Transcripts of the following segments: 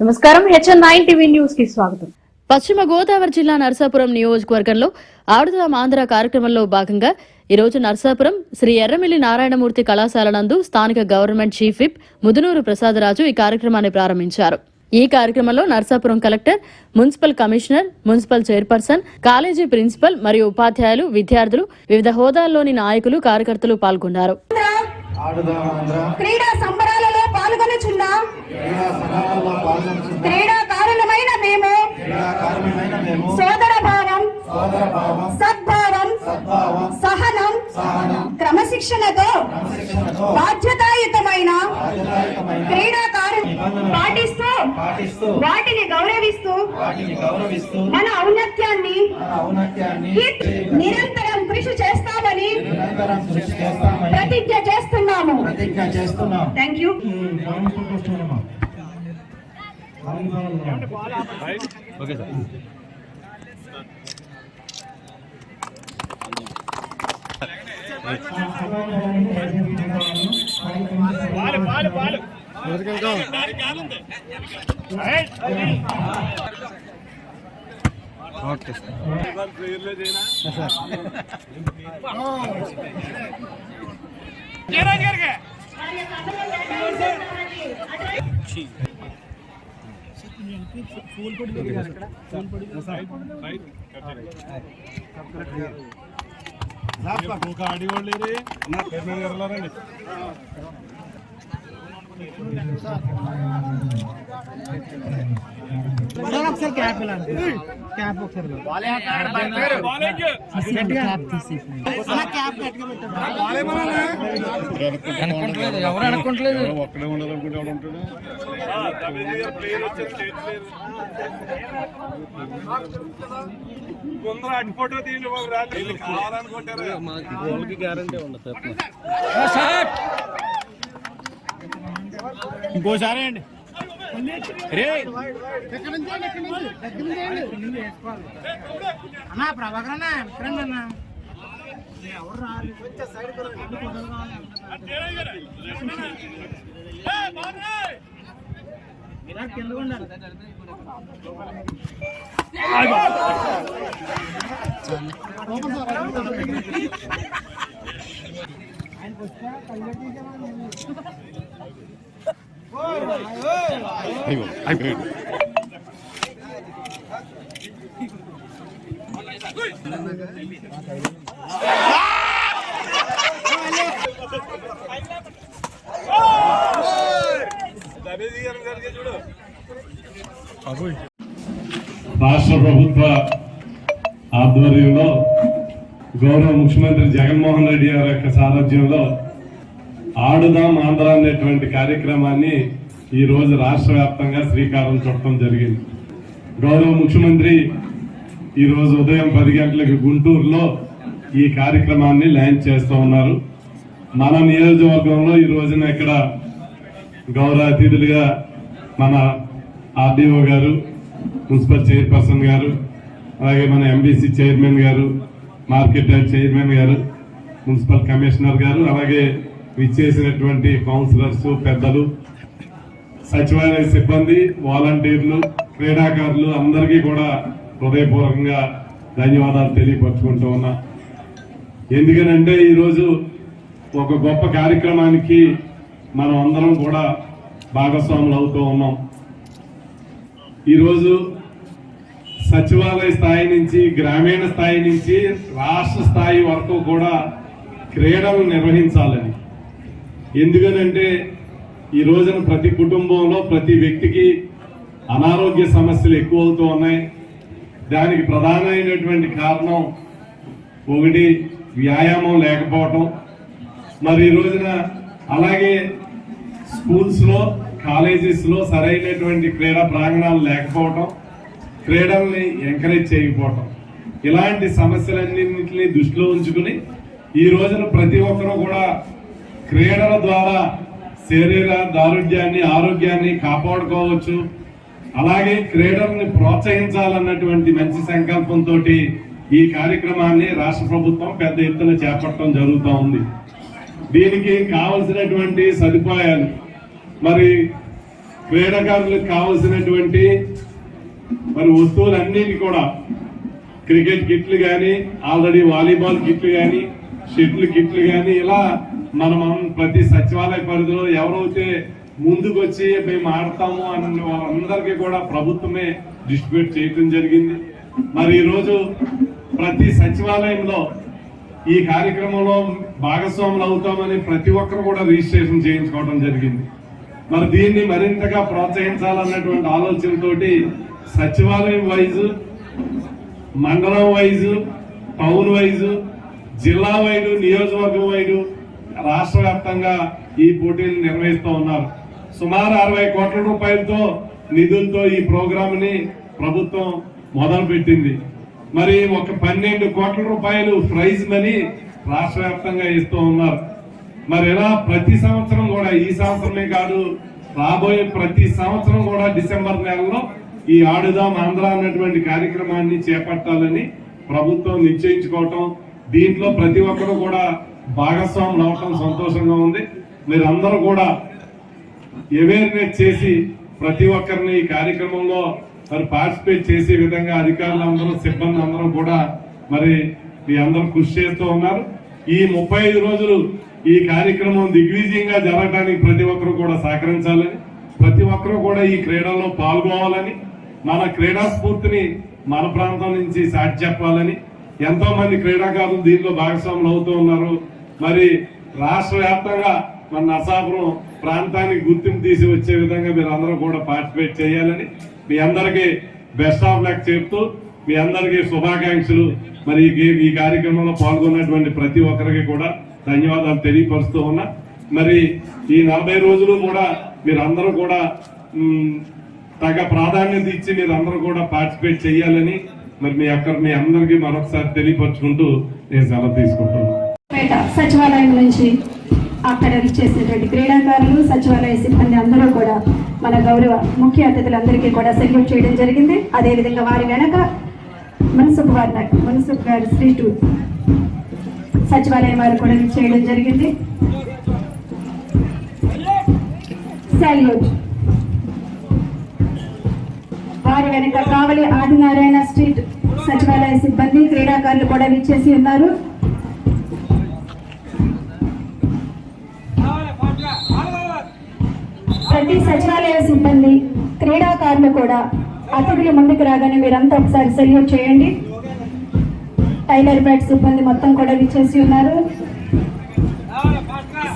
నమస్కారం. HN nine TV న్యూస్కి స్వాగతం. పశ్చిమ గోదావరి జిల్లా నరసాపురం నియోజకవర్గంలో ఆడుదాం ఆంధ్ర కార్యక్రమంలో భాగంగా ఈ రోజు నరసాపురం శ్రీ ఎర్రమిల్లి నారాయణమూర్తి కళాశాల నందు స్థానిక government chief whip Mudunuru Prasadaraju ఈ కార్యక్రమాన్ని ప్రారంభించారు. ఈ కార్యక్రమంలో Narasapuram collector municipal commissioner municipal chairperson college principal మరియు ఉపాధ్యాయులు విద్యార్థులు వివిధ హోదాల్లోని నాయకులు కార్యకర్తలు పాల్గొన్నారు. క్రీడా సంబరాలలో పాల్గొనుచున్న. క్రీడాకారులమైన మేము. సోదర భావం సద్భావం. సహనం. క్రమశిక్షణతో బాధ్యతాయుతమైన క్రీడాకారు పాటిస్తూ వాటిని గౌరవిస్తూ మన ఔన్నత్యాన్ని నిరంతరం కృషి చేస్తామని నిరంతరం కృషి చేస్తామని ప్రతిజ్ఞ చేస్తున్నాము. ప్రతిజ్ఞ చేస్తున్నాం. థ్యాంక్ యూ ఓకే ఆడి వాళ్ళు వెళ్ళారండి సార్ ఒక్కడే ఉండాలనుకుంటే ఎవడు ఉంటాడు ఇంకోసారి అండి రే అన్నా ప్రభాకర్ అన్న ఎక్కడండి అన్న విరాట్ కింద ఉండాలి అయ్యో అయిపోయాడు రాష్ట్ర ప్రభుత్వ ఆధ్వర్యంలో గౌరవ ముఖ్యమంత్రి జగన్మోహన్ రెడ్డి గారి యొక్క సారథ్యంలో ఆడుదాం ఆంధ్ర అనేటువంటి కార్యక్రమాన్ని ఈరోజు రాష్ట్ర వ్యాప్తంగా శ్రీకారం చుట్టడం జరిగింది. గౌరవ ముఖ్యమంత్రి ఈరోజు ఉదయం పది గంటలకు గుంటూరులో ఈ కార్యక్రమాన్ని లాంచ్ చేస్తూ ఉన్నారు. మన నియోజకవర్గంలో ఈ రోజున ఇక్కడ గౌరవ అతిథులుగా మన ఆర్డీఓ గారు మున్సిపల్ చైర్పర్సన్ గారు అలాగే మన ఎంబీసీ చైర్మన్ గారు మార్కెట్ చైర్మన్ గారు మున్సిపల్ కమిషనర్ గారు అలాగే విచ్చేసినటువంటి కౌన్సిలర్స్ పెద్దలు సచివాలయ సిబ్బంది వాలంటీర్లు క్రీడాకారులు అందరికీ కూడా హృదయపూర్వకంగా ధన్యవాదాలు తెలియపరచుకుంటూ ఉన్నా. ఎందుకనంటే ఈరోజు ఒక గొప్ప కార్యక్రమానికి మనం అందరం కూడా భాగస్వాములు అవుతూ ఉన్నాం. ఈరోజు సచివాలయ స్థాయి నుంచి గ్రామీణ స్థాయి నుంచి రాష్ట్ర స్థాయి వరకు కూడా క్రీడలు నిర్వహించాలని ఎందుకనంటే ఈ రోజున ప్రతి కుటుంబంలో ప్రతి వ్యక్తికి అనారోగ్య సమస్యలు ఎక్కువ అవుతూ ఉన్నాయి. దానికి ప్రధానమైనటువంటి కారణం ఒకటి వ్యాయామం లేకపోవటం. మరి ఈ రోజున అలాగే స్కూల్స్లో కాలేజెస్లో సరైనటువంటి క్రీడా ప్రాంగణాలు లేకపోవటం క్రీడల్ని ఎంకరేజ్ చేయకపోవటం. ఇలాంటి సమస్యలన్నింటినీ దృష్టిలో ఉంచుకుని ఈ రోజున ప్రతి ఒక్కరూ కూడా క్రీడల ద్వారా శరీర దారుఢ్యాన్ని ఆరోగ్యాన్ని కాపాడుకోవచ్చు. అలాగే క్రీడల్ని ప్రోత్సహించాలన్నటువంటి మంచి సంకల్పంతో ఈ కార్యక్రమాన్ని రాష్ట్ర ప్రభుత్వం పెద్ద ఎత్తున చేపట్టడం జరుగుతూ ఉంది. దీనికి కావలసినటువంటి సదుపాయాలు మరి క్రీడాకారులకు కావలసినటువంటి మరి వస్తువులన్నిటి కూడా క్రికెట్ కిట్లు కానీ ఆల్రెడీ వాలీబాల్ కిట్లు కానీ షటిల్ కిట్లు కానీ ఇలా మనం ప్రతి సచివాలయ పరిధిలో ఎవరైతే ముందుకు వచ్చి మేము ఆడతాము అన్న వాళ్ళందరికీ కూడా ప్రభుత్వమే డిస్ట్రిబ్యూట్ చేయటం జరిగింది. మరి ఈరోజు ప్రతి సచివాలయంలో ఈ కార్యక్రమంలో భాగస్వాములు అవుతామని ప్రతి ఒక్కరు కూడా రిజిస్ట్రేషన్ చేయించుకోవడం జరిగింది. మరి దీన్ని మరింతగా ప్రోత్సహించాలన్నటువంటి ఆలోచనతోటి సచివాలయం వైజ్ మండలం వైజ్ టౌన్ వైజ్ జిల్లా వైడు నియోజకవర్గం వైడు రాష్ట్ర వ్యాప్తంగా ఈ పోటీలు నిర్వహిస్తూ ఉన్నారు. సుమారు అరవై కోట్ల రూపాయలతో నిధులతో ఈ ప్రోగ్రాంని ప్రభుత్వం మొదలు పెట్టింది మరి ఒక పన్నెండు కోట్ల రూపాయలు ప్రైజ్ మనీ రాష్ట్ర వ్యాప్తంగా ఇస్తూ ఉన్నారు. మరి ఇలా ప్రతి సంవత్సరం కూడా ఈ సంవత్సరమే కాదు రాబోయే ప్రతి సంవత్సరం కూడా డిసెంబర్ నెలలో ఈ ఆడుదాం ఆంధ్ర అన్నటువంటి కార్యక్రమాన్ని చేపట్టాలని ప్రభుత్వం నిశ్చయించుకోవటం దీంట్లో ప్రతి ఒక్కరు కూడా భాగస్వాములు అవటం సంతోషంగా ఉంది. మీరందరూ కూడా అవేర్నెస్ చేసి ప్రతి ఒక్కరిని ఈ కార్యక్రమంలో మరి పార్టిసిపేట్ చేసే విధంగా అధికారులు అందరూ సిబ్బంది అందరూ కూడా మరి మీ అందరూ కృషి చేస్తూ ఉన్నారు. ఈ ముప్పై ఐదు రోజులు ఈ కార్యక్రమం దిగ్విజయంగా జరగడానికి ప్రతి ఒక్కరు కూడా సహకరించాలని ప్రతి ఒక్కరూ కూడా ఈ క్రీడల్లో పాల్గొవాలని మన క్రీడా స్ఫూర్తిని మన ప్రాంతం నుంచి సాటి చెప్పాలని ఎంతో మంది క్రీడాకారులు దీంట్లో భాగస్వాములు అవుతూ ఉన్నారు. మరి రాష్ట్ర వ్యాప్తంగా మన నసాపురం ప్రాంతానికి గుర్తింపు తీసి వచ్చే విధంగా మీరు అందరూ కూడా పార్టిసిపేట్ చేయాలని మీ అందరికీ బెస్ట్ ఆఫ్ లక్ చెప్తూ మీ అందరికీ శుభాకాంక్షలు. మరి ఈ ఈ కార్యక్రమంలో పాల్గొన్నటువంటి ప్రతి ఒక్కరికి కూడా ధన్యవాదాలు తెలియపరుస్తూ ఉన్నా. మరి ఈ నలభై రోజులు కూడా మీరందరూ కూడా తగ్గ ప్రాధాన్యత ఇచ్చి మీరందరూ కూడా పార్టిసిపేట్ చేయాలని మరి మీ అక్కడ మీ అందరికీ మరొకసారి తెలియపరుచుకుంటూ నేను సెలవు తీసుకుంటున్నాను సచివాలయం నుంచి అక్కడ చేసినటువంటి క్రీడాకారులు సచివాలయ సిబ్బంది అందరూ కూడా మన గౌరవ ముఖ్య అతిథులందరికీ కూడా సెల్యూట్ చేయడం జరిగింది. అదేవిధంగా వారి వెనక మున్సిపల్ వారి మున్సిపల్ గారి శ్రీటు సచివాలయం వారు కూడా చేయడం జరిగింది. సెల్యూట్. వారి వెనుక కావలి ఆదినారాయణ స్ట్రీట్ సచివాలయ సిబ్బంది క్రీడాకారులు కూడా విచ్చేసి ఉన్నారు. ప్రతి సచివాలయ సిబ్బంది క్రీడాకారులు కూడా అతిథులు ముందుకు రాగానే మీరంతా ఒకసారి సెల్యూట్ చేయండి. టైలర్ బ్యాట్ సిబ్బంది మొత్తం కూడా విచ్చేసి ఉన్నారు.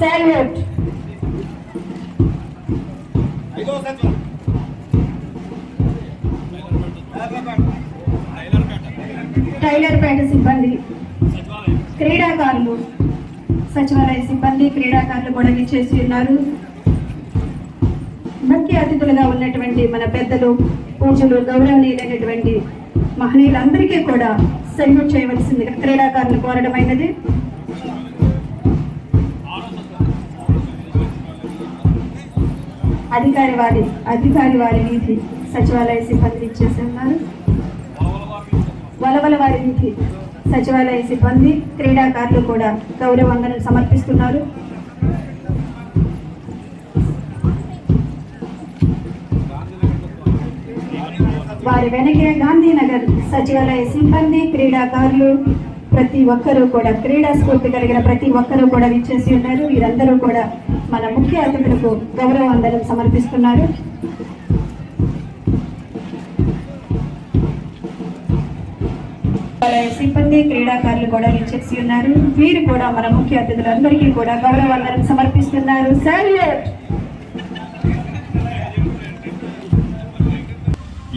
సెల్యూట్ టైలర్ పేట సిబ్బంది క్రీడాకారులు సచివాలయ సిబ్బంది క్రీడాకారులు కూడా విచ్చేసి ఉన్నారు. ముఖ్య అతిథులుగా ఉన్నటువంటి మన పెద్దలు పూజలు గౌరవనీయులైనటువంటి మహనీయులందరికీ కూడా సెల్యూట్ చేయవలసిందిగా క్రీడాకారులు కోరడమైనది అధికారి వారి అధికారి వారి నీతి సచివాలయ సిబ్బంది ఇచ్చేసి ఉన్నారు వలవల వారి నీతి సచివాలయ సిబ్బంది క్రీడాకారులు కూడా గౌరవ వందనం సమర్పిస్తున్నారు. వారి వెనకే గాంధీనగర్ సచివాలయ సిబ్బంది క్రీడాకారులు ప్రతి ఒక్కరూ కూడా క్రీడా స్ఫూర్తి కలిగిన ప్రతి ఒక్కరూ కూడా విచ్చేసి ఉన్నారు. వీరందరూ కూడా మన ముఖ్య అతిథులకు గౌరవ వందనం సమర్పిస్తున్నారు. సిబ్బంది క్రీడాకారులు కూడా విచ్చేసి ఉన్నారు. వీరు కూడా మన ముఖ్య అతిథులందరికీ కూడా గౌరవ వందనం సమర్పిస్తున్నారు. సాల్యూట్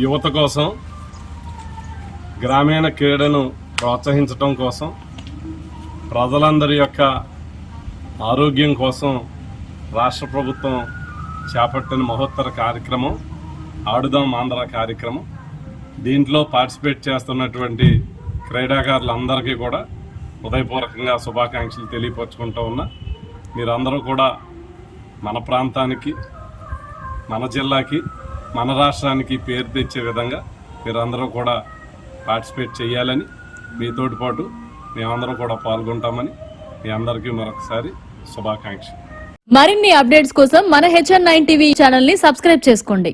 యువత కోసం గ్రామీణ క్రీడను ప్రోత్సహించటం కోసం ప్రజలందరి యొక్క ఆరోగ్యం కోసం రాష్ట్ర ప్రభుత్వం చేపట్టిన మహోత్తర కార్యక్రమం ఆడుదాం ఆంధ్ర కార్యక్రమం. దీంట్లో పార్టిసిపేట్ చేస్తున్నటువంటి క్రీడాకారులందరికీ కూడా హృదయపూర్వకంగా శుభాకాంక్షలు తెలియపరచుకుంటూ ఉన్నా మీరందరూ కూడా మన ప్రాంతానికి మన జిల్లాకి మన రాష్ట్రానికి పేరు తెచ్చే విధంగా మీరందరూ కూడా పార్టిసిపేట్ చేయాలని మీతోటి పాటు మేమందరం కూడా పాల్గొంటామని మీ అందరికీ మరొకసారి శుభాకాంక్ష మరిన్ని అప్డేట్స్ కోసం మన హెచ్ఎన్ నైన్ టీవీ ఛానల్ని సబ్స్క్రైబ్ చేసుకోండి.